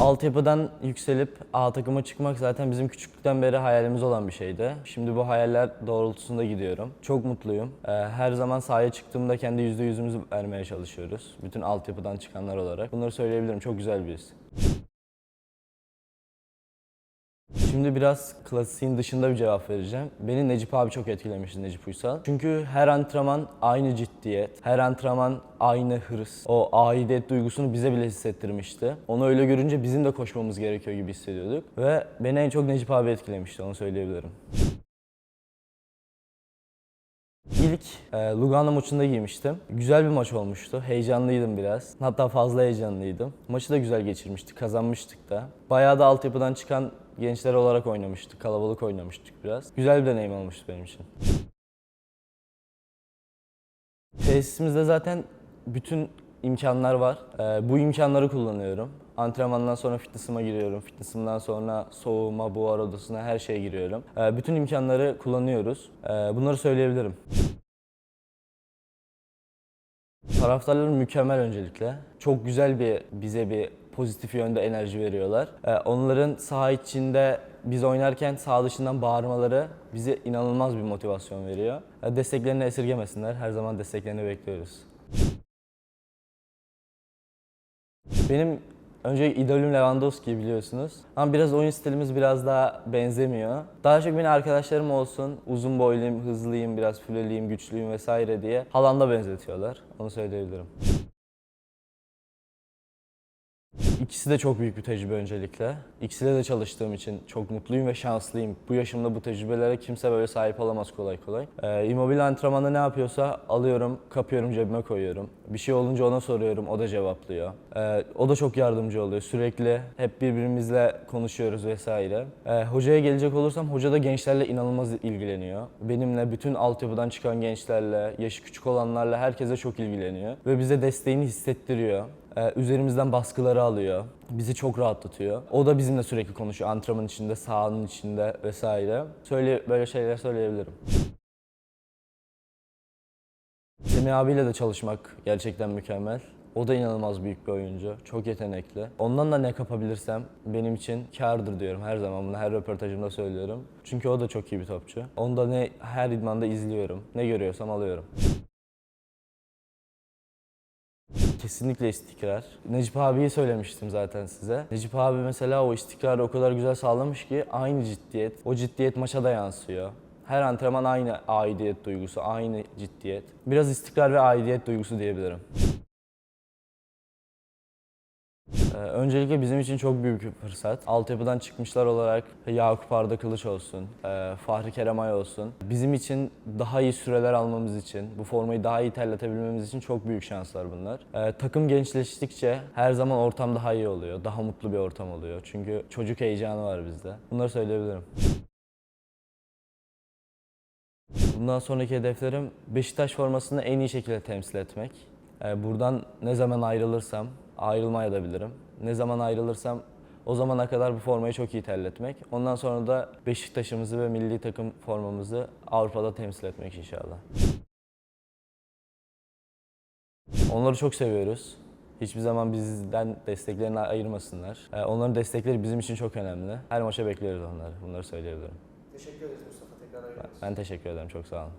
Altyapıdan yükselip A takıma çıkmak zaten bizim küçüklükten beri hayalimiz olan bir şeydi. Şimdi bu hayaller doğrultusunda gidiyorum. Çok mutluyum. Ee, Her zaman sahaya çıktığımda kendi yüzde yüzümüzü vermeye çalışıyoruz. Bütün altyapıdan çıkanlar olarak. Bunları söyleyebilirim. Çok güzel bir his. Şimdi biraz klasiğin dışında bir cevap vereceğim. Beni Necip abi çok etkilemişti Necip Uysal. Çünkü her antrenman aynı ciddiyet, her antrenman aynı hırs. O aidiyet duygusunu bize bile hissettirmişti. Onu öyle görünce bizim de koşmamız gerekiyor gibi hissediyorduk. Ve beni en çok Necip abi etkilemişti, onu söyleyebilirim. İlk e, Lugano maçında giymiştim. Güzel bir maç olmuştu. Heyecanlıydım biraz. Hatta fazla heyecanlıydım. Maçı da güzel geçirmiştik, kazanmıştık da. Bayağı da altyapıdan çıkan gençler olarak oynamıştık. Kalabalık oynamıştık biraz. Güzel bir deneyim olmuştu benim için. Tesisimizde zaten bütün imkanlar var. Ee, bu imkanları kullanıyorum. Antrenmandan sonra fitness'ıma giriyorum. Fitness'ımdan sonra soğuma, buhar odasına her şeye giriyorum. Ee, bütün imkanları kullanıyoruz. Ee, bunları söyleyebilirim. Taraftarlar mükemmel öncelikle. Çok güzel bir bize bir pozitif yönde enerji veriyorlar. Ee, onların saha içinde biz oynarken saha dışından bağırmaları bize inanılmaz bir motivasyon veriyor. Ee, desteklerini esirgemesinler. Her zaman desteklerini bekliyoruz. Benim önce idolüm Lewandowski biliyorsunuz. Ama biraz oyun stilimiz biraz daha benzemiyor. Daha çok beni arkadaşlarım olsun, uzun boyluyum, hızlıyım, biraz fileliyim, güçlüyüm vesaire diye Haaland'a benzetiyorlar. Onu söyleyebilirim. İkisi de çok büyük bir tecrübe öncelikle. İkisiyle de çalıştığım için çok mutluyum ve şanslıyım. Bu yaşımda bu tecrübelere kimse böyle sahip olamaz kolay kolay. Ee, Immobile antrenmanda ne yapıyorsa alıyorum, kapıyorum, cebime koyuyorum. Bir şey olunca ona soruyorum, o da cevaplıyor. Ee, o da çok yardımcı oluyor. Sürekli hep birbirimizle konuşuyoruz vesaire. Ee, hocaya gelecek olursam, hoca da gençlerle inanılmaz ilgileniyor. Benimle, bütün altyapıdan çıkan gençlerle, yaşı küçük olanlarla herkese çok ilgileniyor. Ve bize desteğini hissettiriyor. Ee, üzerimizden baskıları alıyor. Bizi çok rahatlatıyor. O da bizimle sürekli konuşuyor. Antrenman içinde, sahanın içinde vesaire. Söyle, böyle şeyler söyleyebilirim. Semih abiyle de çalışmak gerçekten mükemmel. O da inanılmaz büyük bir oyuncu. Çok yetenekli. Ondan da ne kapabilirsem benim için kârdır diyorum her zaman. Bunu her röportajımda söylüyorum. Çünkü o da çok iyi bir topçu. Onu da ne her idmanda izliyorum. Ne görüyorsam alıyorum. Kesinlikle istikrar. Necip abiyi söylemiştim zaten size. Necip abi mesela o istikrarı o kadar güzel sağlamış ki aynı ciddiyet. O ciddiyet maça da yansıyor. Her antrenman aynı aidiyet duygusu, aynı ciddiyet. Biraz istikrar ve aidiyet duygusu diyebilirim. Öncelikle bizim için çok büyük bir fırsat. Altyapıdan çıkmışlar olarak Yakup Arda Kılıç olsun, e, Fahri Keremay olsun. Bizim için daha iyi süreler almamız için, bu formayı daha iyi terletebilmemiz için çok büyük şanslar bunlar. Ee, takım gençleştikçe her zaman ortam daha iyi oluyor, daha mutlu bir ortam oluyor. Çünkü çocuk heyecanı var bizde. Bunları söyleyebilirim. Bundan sonraki hedeflerim Beşiktaş formasını en iyi şekilde temsil etmek. Ee, Buradan ne zaman ayrılırsam, ayrılmaya da bilirim. Ne zaman ayrılırsam o zamana kadar bu formayı çok iyi terletmek. Ondan sonra da Beşiktaş'ımızı ve milli takım formamızı Avrupa'da temsil etmek inşallah. Onları çok seviyoruz. Hiçbir zaman bizden desteklerini ayırmasınlar. Ee, Onların destekleri bizim için çok önemli. Her maça bekliyoruz onları. Bunları söyleyebilirim. Teşekkür ederiz Mustafa. Tekrar olsun. Ben teşekkür ederim. Çok sağ olun.